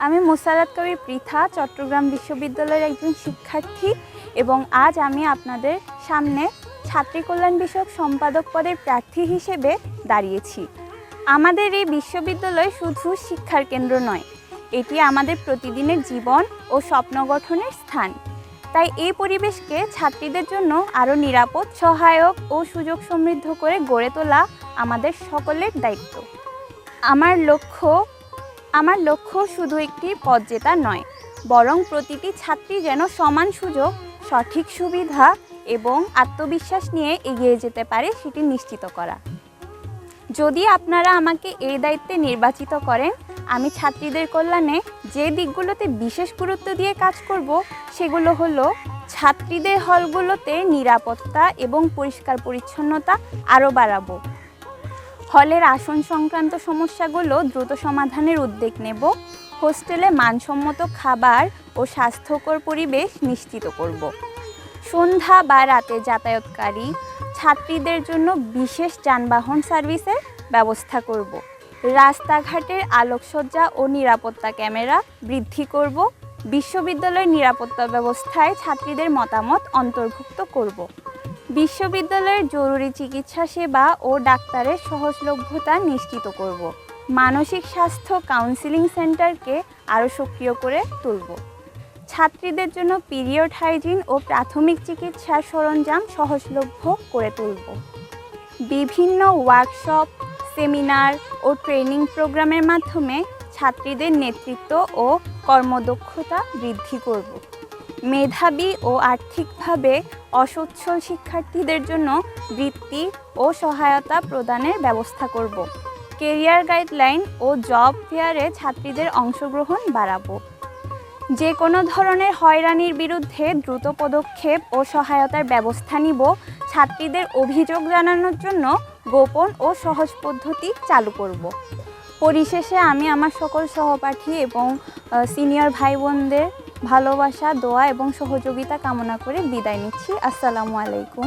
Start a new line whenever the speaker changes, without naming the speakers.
আমি মোসারাত কবি পৃথা, চট্টগ্রাম বিশ্ববিদ্যালয়ের একজন শিক্ষার্থী এবং আজ আমি আপনাদের সামনে ছাত্রী কল্যাণ বিষয়ক সম্পাদক পদের প্রার্থী হিসেবে দাঁড়িয়েছি। আমাদের এই বিশ্ববিদ্যালয় শুধু শিক্ষার কেন্দ্র নয়, এটি আমাদের প্রতিদিনের জীবন ও স্বপ্ন গঠনের স্থান। তাই এই পরিবেশকে ছাত্রীদের জন্য আরও নিরাপদ, সহায়ক ও সুযোগ সমৃদ্ধ করে গড়ে তোলা আমাদের সকলের দায়িত্ব। আমার লক্ষ্য আমার লক্ষ্য শুধু একটি পদ জেতা নয়, বরং প্রতিটি ছাত্রী যেন সমান সুযোগ, সঠিক সুবিধা এবং আত্মবিশ্বাস নিয়ে এগিয়ে যেতে পারে সেটি নিশ্চিত করা। যদি আপনারা আমাকে এই দায়িত্বে নির্বাচিত করেন, আমি ছাত্রীদের কল্যাণে যে দিকগুলোতে বিশেষ গুরুত্ব দিয়ে কাজ করব, সেগুলো হলো ছাত্রীদের হলগুলোতে নিরাপত্তা এবং পরিষ্কার পরিচ্ছন্নতা আরও বাড়াবো। হলের আসন সংক্রান্ত সমস্যাগুলো দ্রুত সমাধানের উদ্যোগ নেব। হোস্টেলে মানসম্মত খাবার ও স্বাস্থ্যকর পরিবেশ নিশ্চিত করব। সন্ধ্যা বা রাতে যাতায়াতকারী ছাত্রীদের জন্য বিশেষ যানবাহন সার্ভিসের ব্যবস্থা করব। রাস্তাঘাটের আলোকসজ্জা ও নিরাপত্তা ক্যামেরা বৃদ্ধি করব। বিশ্ববিদ্যালয়ের নিরাপত্তা ব্যবস্থায় ছাত্রীদের মতামত অন্তর্ভুক্ত করব। বিশ্ববিদ্যালয়ের জরুরি চিকিৎসা সেবা ও ডাক্তারের সহজলভ্যতা নিশ্চিত করব। মানসিক স্বাস্থ্য কাউন্সিলিং সেন্টারকে আরও সক্রিয় করে তুলব। ছাত্রীদের জন্য পিরিয়ড হাইজিন ও প্রাথমিক চিকিৎসার সরঞ্জাম সহজলভ্য করে তুলব। বিভিন্ন ওয়ার্কশপ সেমিনার ও ট্রেনিং প্রোগ্রামের মাধ্যমে ছাত্রীদের নেতৃত্ব ও কর্মদক্ষতা বৃদ্ধি করব। মেধাবী ও আর্থিকভাবে অসচ্ছল শিক্ষার্থীদের জন্য বৃত্তি ও সহায়তা প্রদানের ব্যবস্থা করব। কেরিয়ার গাইডলাইন ও জব ফেয়ারে ছাত্রীদের অংশগ্রহণ বাড়াবো। যে কোনো ধরনের হয়রানির বিরুদ্ধে দ্রুত পদক্ষেপ ও সহায়তার ব্যবস্থা নিব। ছাত্রীদের অভিযোগ জানানোর জন্য গোপন ও সহজ পদ্ধতি চালু করব। পরিশেষে আমি আমার সকল সহপাঠী এবং সিনিয়র ভাই বোনদের ভালোবাসা দোয়া এবং সহযোগিতা কামনা করে বিদায় নিচ্ছি। আসসালামু আলাইকুম।